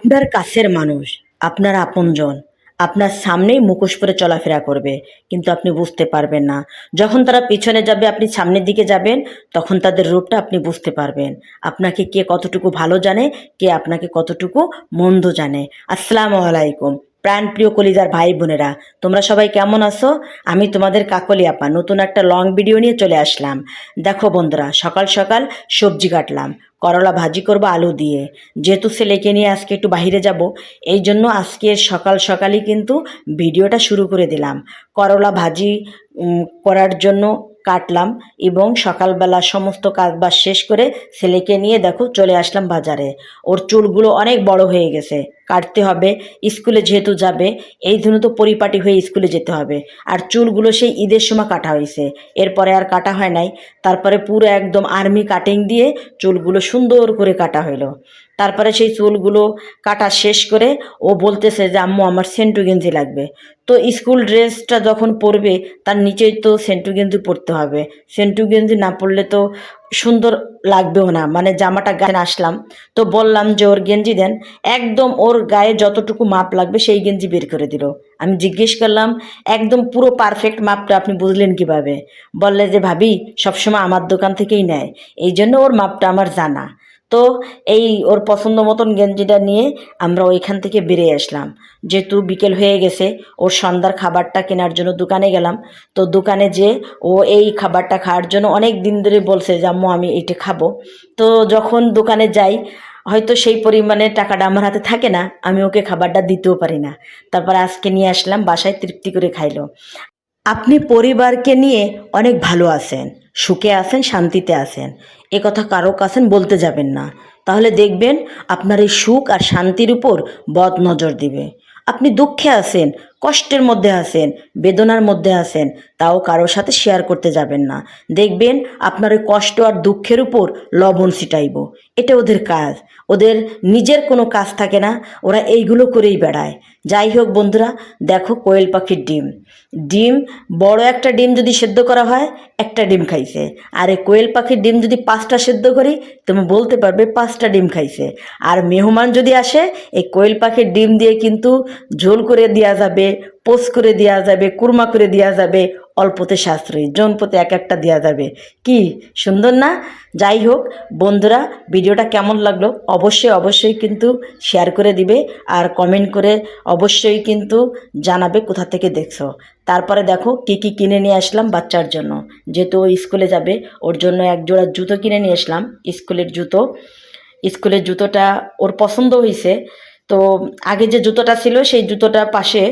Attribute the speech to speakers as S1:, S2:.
S1: আপনার কাছের মানুষ, আপনার আপনজন, আপনার সামনেই মুখোশ পরে চলাফেরা করবে, কিন্তু আপনি বুঝতে পারবেন না। যখন তারা পিছনে যাবে, আপনি সামনের দিকে যাবেন, তখন তাদের রূপটা আপনি বুঝতে পারবেন। আপনাকে কে কতটুকু ভালো জানে, কে আপনাকে কতটুকু মন্দ জানে। আসসালামু আলাইকুম। প্রাণপ্রিয় কলিজার ভাই বোনেরা, তোমরা সবাই কেমন আছো? আমি তোমাদের কাকলি আপা। নতুন একটা লং ভিডিও নিয়ে চলে আসলাম। দেখো বন্ধুরা, সকাল সকাল সবজি কাটলাম। করলা ভাজি করব আলু দিয়ে। যেহেতু ছেলেকে নিয়ে আজকে একটু বাহিরে যাব, এই জন্য আজকে সকাল সকালই কিন্তু ভিডিওটা শুরু করে দিলাম। করলা ভাজি করার জন্য কাটলাম এবং সকালবেলা সমস্ত কাজবাজ শেষ করে ছেলেকে নিয়ে দেখো চলে আসলাম বাজারে। ওর চুলগুলো অনেক বড় হয়ে গেছে। কাটতে হবে, স্কুলে যেহেতু যাবে, এই জন্য তো পরিপাটি হয়ে স্কুলে যেতে হবে। আর চুলগুলো সেই ঈদের সময় কাটা হয়েছে। এরপরে আর কাটা হয় নাই। তারপরে পুরো একদম আর্মি কাটিং দিয়ে চুলগুলো সুন্দর করে কাটা হলো তারপরে সেই চুলগুলো কাটা শেষ করে ও বলতেছে যে, আম্মু, আমার সেন্টু গেঞ্জি লাগবে। তো স্কুল ড্রেসটা যখন পরবে, তার নিচেই তো সেন্টু গেঞ্জি পরতে হবে। সেন্টু গেঞ্জি না পরলে তো সুন্দর লাগবেও না। মানে জামাটা গায়ে আসলাম, তো বললাম যে ওর গেঞ্জি দেন। একদম ওর গায়ে যতটুকু মাপ লাগবে সেই গেঞ্জি বের করে দিল। আমি জিজ্ঞেস করলাম, একদম পুরো পারফেক্ট মাপটা আপনি বুঝলেন কীভাবে? বললে যে, ভাবি, সবসময় আমার দোকান থেকেই নেয়। এই জন্য ওর মাপটা আমার জানা। তো এই ওর পছন্দ মতন গেঞ্জিটা নিয়ে আমরা ওইখান থেকে বেরিয়ে আসলাম। যেহেতু বিকেল হয়ে গেছে, ওর সন্ধ্যার খাবারটা কেনার জন্য দোকানে গেলাম। তো দোকানে যে ও এই খাবারটা খাওয়ার জন্য অনেক দিন ধরে বলছে যে, আম্মু, আমি এইটা খাব। তো যখন দোকানে যাই, হয়তো সেই পরিমাণে টাকাটা আমার হাতে থাকে না, আমি ওকে খাবারটা দিতেও পারি না। তারপর আজকে নিয়ে আসলাম, বাসায় তৃপ্তি করে খাইলো। আপনি পরিবারকে নিয়ে অনেক ভালো আছেন। সুখে আছেন, শান্তিতে আছেন। এ কথা কারও কাছেন বলতে যাবেন না। তাহলে দেখবেন আপনার এই সুখ আর শান্তির উপর বদ নজর দিবে। আপনি দুঃখে আছেন কষ্টের মধ্যে আছেন, বেদনার মধ্যে আছেন, তাও কারোর সাথে শেয়ার করতে যাবেন না। দেখবেন আপনার ওই কষ্ট আর দুঃখের উপর লবণ ছিটাইব। এটা ওদের কাজ। ওদের নিজের কোনো কাজ থাকে না, ওরা এইগুলো করেই বেড়ায়। যাই হোক বন্ধুরা, দেখো কোয়েল পাখির ডিম। ডিম, বড় একটা ডিম যদি সেদ্ধ করা হয়, একটা ডিম খাইছে। আর এই কোয়েল পাখির ডিম যদি পাঁচটা সেদ্ধ করি, তুমি বলতে পারবে পাঁচটা ডিম খাইছে। আর মেহমান যদি আসে, এই কোয়েল পাখির ডিম দিয়ে কিন্তু ঝোল করে দেওয়া যাবে পোস করে দেওয়া যাবে, কুরমা করে দেওয়া যাবে, অল্পতে সাশ্রয়ী জনপতে এক একটা দেওয়া যাবে। কি সুন্দর না? যাই হোক, বন্ধুরা, ভিডিওটা কেমন লাগল অবশ্যই অবশ্যই কিন্তু শেয়ার করে দিবে আর কমেন্ট করে অবশ্যই কিন্তু জানাবে কোথা থেকে দেখছ। তারপরে দেখো কী কী কিনে নিয়ে আসলাম বাচ্চার জন্য। যেহেতু ও স্কুলে যাবে, ওর জন্য এক জোড়া জুতো কিনে নিয়ে আসলাম স্কুলের জুতো। স্কুলের জুতোটা ওর পছন্দ হয়েছে তো আগে যে জুতোটা ছিল, সেই জুতোটা পাশে